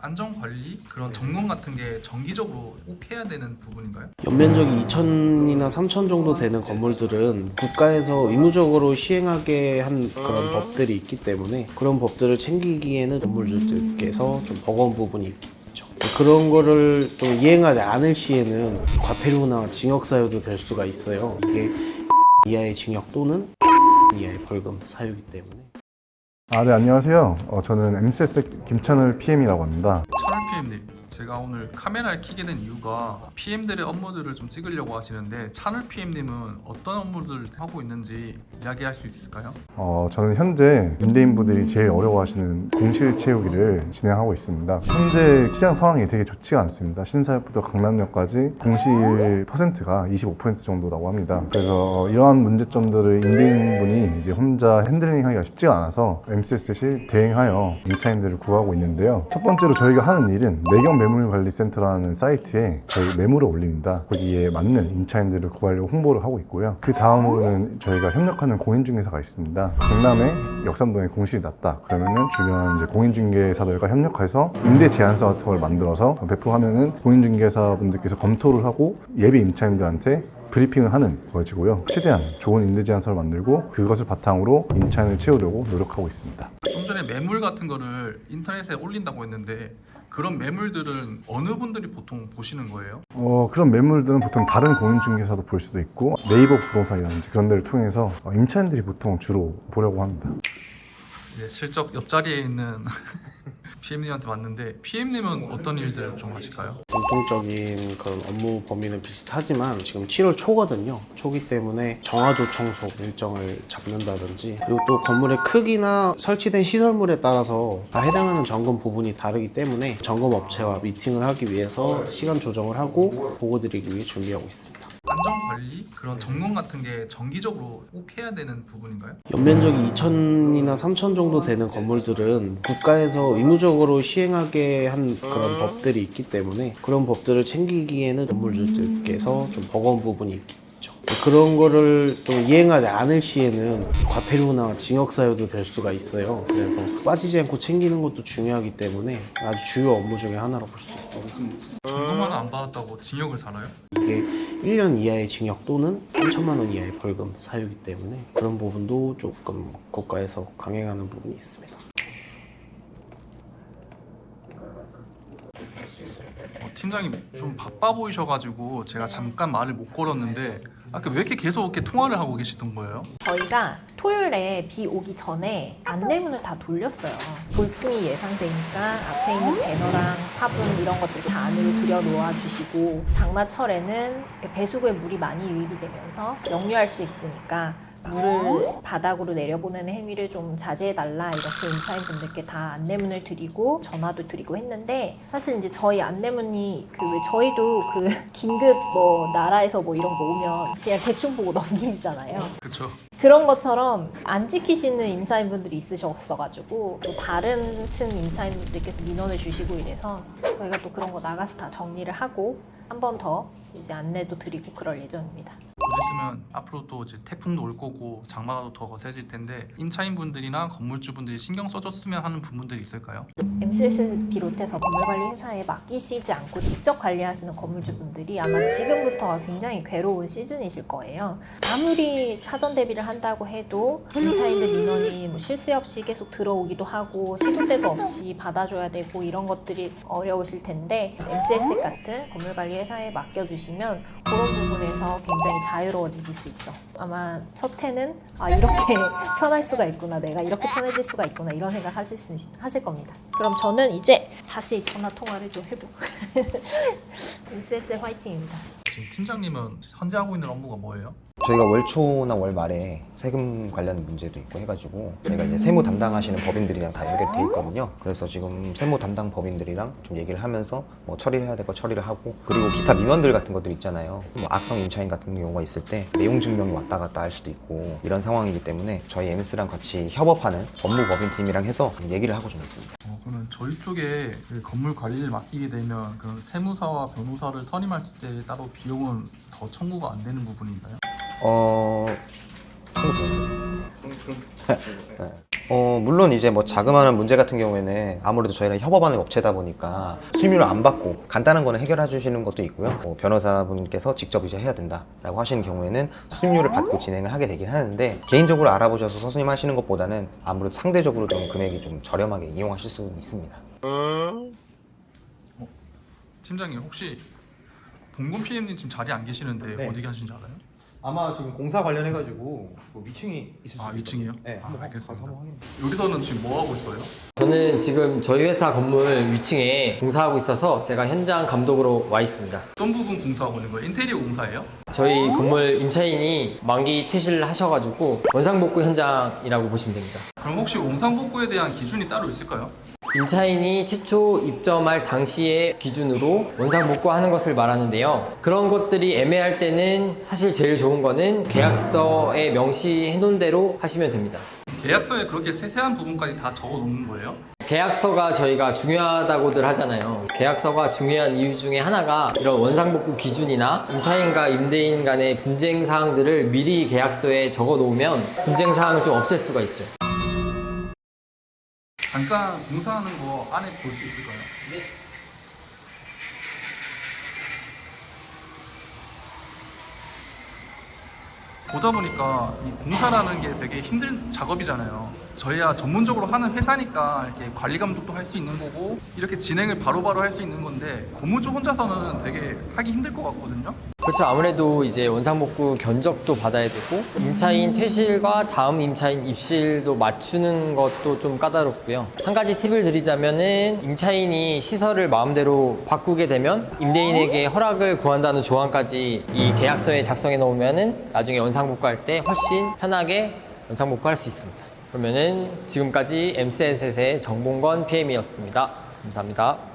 안전 관리 그런 점검 같은 게 정기적으로 꼭 해야 되는 부분인가요? 연면적이 2천이나 3천 정도 되는 건물들은 국가에서 의무적으로 시행하게 한 그런 법들이 있기 때문에 그런 법들을 챙기기에는 건물주들께서 좀 버거운 부분이 있죠. 그런 거를 좀 이행하지 않을 시에는 과태료나 징역 사유도 될 수가 있어요. 이게 이하의 징역 또는 이하의 벌금 사유이기 때문에. 아, 네, 안녕하세요. 어, 저는 MCS 김찬을 PM이라고 합니다. 천을 PM님 제가 오늘 카메라를 켜게 된 이유가 PM들의 업무들을 좀 찍으려고 하시는데 찬을 PM님은 어떤 업무들을 하고 있는지 이야기할 수 있을까요? 어, 저는 현재 임대인분들이 제일 어려워하시는 공실 채우기를 진행하고 있습니다. 현재 시장 상황이 되게 좋지가 않습니다. 신사역부터 강남역까지 공실 퍼센트가 25% 정도라고 합니다. 그래서 이러한 문제점들을 임대인분이 이제 혼자 핸들링하기가 쉽지가 않아서 MCS시 대행하여 임차인들을 구하고 있는데요. 첫 번째로 저희가 하는 일은 매경 매물관리센터라는 사이트에 저희 매물을 올립니다. 거기에 맞는 임차인들을 구하려고 홍보를 하고 있고요. 그 다음으로는 저희가 협력하는 공인중개사가 있습니다. 강남에 역삼동에 공실이 났다. 그러면은 주변 이제 공인중개사들과 협력해서 임대 제한서 같은 걸 만들어서 배포하면은 공인중개사분들께서 검토를 하고 예비 임차인들한테 브리핑을 하는 거지고요. 최대한 좋은 임대 제한서를 만들고 그것을 바탕으로 임차인을 채우려고 노력하고 있습니다. 좀 전에 매물 같은 거를 인터넷에 올린다고 했는데 그런 매물들은 어느 분들이 보통 보시는 거예요? 어, 그런 매물들은 보통 다른 공인중개사도 볼 수도 있고 네이버 부동산이라든지 그런 데를 통해서 어, 임차인들이 보통 주로 보려고 합니다. 이제 슬쩍 옆자리에 있는 PM님한테 왔는데 PM님은 어떤 일들을 좀 하실까요? 공통적인 그런 업무 범위는 비슷하지만 지금 7월 초거든요. 초기 때문에 정화조 청소 일정을 잡는다든지 그리고 또 건물의 크기나 설치된 시설물에 따라서 다 해당하는 점검 부분이 다르기 때문에 점검 업체와 미팅을 하기 위해서 시간 조정을 하고 보고 드리기 위해 준비하고 있습니다. 관리 그런 점검 같은 게 정기적으로 꼭 해야 되는 부분인가요? 연면적이 2천이나 3천 정도 되는 건물들은 국가에서 의무적으로 시행하게 한 그런 법들이 있기 때문에 그런 법들을 챙기기에는 건물주들께서 좀 버거운 부분이 있죠. 그런 거를 좀 이행하지 않을 시에는 과태료나 징역 사유도 될 수가 있어요. 그래서 빠지지 않고 챙기는 것도 중요하기 때문에 아주 주요 업무 중에 하나로 볼 수 있습니다. 하나 안 받았다고 징역을 살아요? 이게 1년 이하의 징역 또는 3천만 원 이하의 벌금 사유이기 때문에 그런 부분도 조금 국가에서 강행하는 부분이 있습니다. 팀장님 좀 바빠 보이셔가지고 제가 잠깐 말을 못 걸었는데 아까 왜 이렇게 계속 이렇게 통화를 하고 계시던 거예요? 저희가 토요일에 비 오기 전에 안내문을 다 돌렸어요. 돌풍이 예상되니까 앞에 있는 배너랑 화분 이런 것들 다 안으로 들여 놓아 주시고 장마철에는 배수구에 물이 많이 유입이 되면서 역류할 수 있으니까 물을 바닥으로 내려보내는 행위를 좀 자제해달라 이렇게 임차인 분들께 다 안내문을 드리고 전화도 드리고 했는데 사실 이제 저희 안내문이 그 왜 저희도 그 긴급 뭐 나라에서 뭐 이런 거 오면 그냥 대충 보고 넘기시잖아요. 그쵸? 그런 것처럼 안 지키시는 임차인분들이 있으셨어가지고 또 다른 층 임차인분들께서 민원을 주시고 이래서 저희가 또 그런 거 나가서 다 정리를 하고 한 번 더 이제 안내도 드리고 그럴 예정입니다. 곧 있으면 앞으로 또 이제 태풍도 올 거고 장마가 더 거세질 텐데 임차인분들이나 건물주분들이 신경 써줬으면 하는 부분들이 있을까요? MCS를 비롯해서 건물관리 회사에 맡기시지 않고 직접 관리하시는 건물주분들이 아마 지금부터가 굉장히 괴로운 시즌이실 거예요. 아무리 사전 대비를 한다고 해도 임차인들 민원이 뭐 쉴새 없이 계속 들어오기도 하고 시도 때도 없이 받아줘야 되고 이런 것들이 어려우실 텐데 MCS 같은 건물관리 회사에 맡겨주시면 그런 부분에서 굉장히 자유로워지실 수 있죠. 아마 첫 해는 아 이렇게 편할 수가 있구나, 내가 이렇게 편해질 수가 있구나 이런 생각 하실 수 있- 하실 겁니다. 그럼 저는 이제 다시 전화 통화를 좀 해보고 MCS 화이팅입니다. 지금 팀장님은 현재 하고 있는 업무가 뭐예요? 저희가 월초나 월말에 세금 관련 문제도 있고 해가지고 저희가 이제 세무 담당하시는 법인들이랑 다 연결돼 있거든요. 그래서 지금 세무 담당 법인들이랑 좀 얘기를 하면서 뭐 처리를 해야 될 거 처리를 하고 그리고 기타 민원들 같은 것들 있잖아요. 뭐 악성 임차인 같은 경우가 있을 때 내용 증명이 왔다 갔다 할 수도 있고 이런 상황이기 때문에 저희 MS랑 같이 협업하는 업무 법인팀이랑 해서 좀 얘기를 하고 좀 있습니다. 어, 그러면 저희 쪽에 그 건물 관리를 맡기게 되면 그런 세무사와 변호사를 선임할 때 따로 비용은 더 청구가 안 되는 부분인가요? 어... 됩니다. 어, 물론 이제 뭐 자그마한 문제 같은 경우에는 아무래도 저희는 협업하는 업체다 보니까 수임료를 안 받고 간단한 거는 해결해 주시는 것도 있고요. 뭐 변호사분께서 직접 이제 해야 된다라고 하시는 경우에는 수임료를 받고 진행을 하게 되긴 하는데 개인적으로 알아보셔서 서수님 하시는 것보다는 아무래도 상대적으로 좀 금액이 좀 저렴하게 이용하실 수 있습니다. 팀장님 혹시 봉군 PM님 지금 자리 안 계시는데 네. 어디 계신지 알아요? 아마 지금 공사 관련해가지고 그 위층이 있을 아수 위층이요? 네, 아, 한번 알겠습니다. 가서 한번 확인. 여기서는 지금 뭐 하고 있어요? 저는 지금 저희 회사 건물 위층에 공사하고 있어서 제가 현장 감독으로 와 있습니다. 어떤 부분 공사하고 있는 거예요? 인테리어 공사예요? 저희 건물 임차인이 만기 퇴실을 하셔가지고 원상복구 현장이라고 보시면 됩니다. 그럼 혹시 원상복구에 대한 기준이 따로 있을까요? 임차인이 최초 입점할 당시의 기준으로 원상복구하는 것을 말하는데요. 그런 것들이 애매할 때는 사실 제일 좋은 거는 계약서에 명시해 놓은 대로 하시면 됩니다. 계약서에 그렇게 세세한 부분까지 다 적어 놓는 거예요? 계약서가 저희가 중요하다고들 하잖아요. 계약서가 중요한 이유 중에 하나가 이런 원상복구 기준이나 임차인과 임대인 간의 분쟁 사항들을 미리 계약서에 적어 놓으면 분쟁 사항을 좀 없앨 수가 있죠. 잠깐 공사하는 거 안에 볼 수 있을까요? 보다 보니까 이 공사라는 게 되게 힘든 작업이잖아요. 저희야 전문적으로 하는 회사니까 이렇게 관리 감독도 할 수 있는 거고 이렇게 진행을 바로바로 할 수 있는 건데 건물주 혼자서는 되게 하기 힘들 것 같거든요. 그렇죠. 아무래도 이제 원상복구 견적도 받아야 되고 임차인 퇴실과 다음 임차인 입실도 맞추는 것도 좀 까다롭고요. 한 가지 팁을 드리자면은 임차인이 시설을 마음대로 바꾸게 되면 임대인에게 허락을 구한다는 조항까지 이 계약서에 작성해 놓으면은 나중에 원상복구할 때 훨씬 편하게 원상복구할 수 있습니다. 그러면은 지금까지 MCN셋의 정봉건 PM이었습니다. 감사합니다.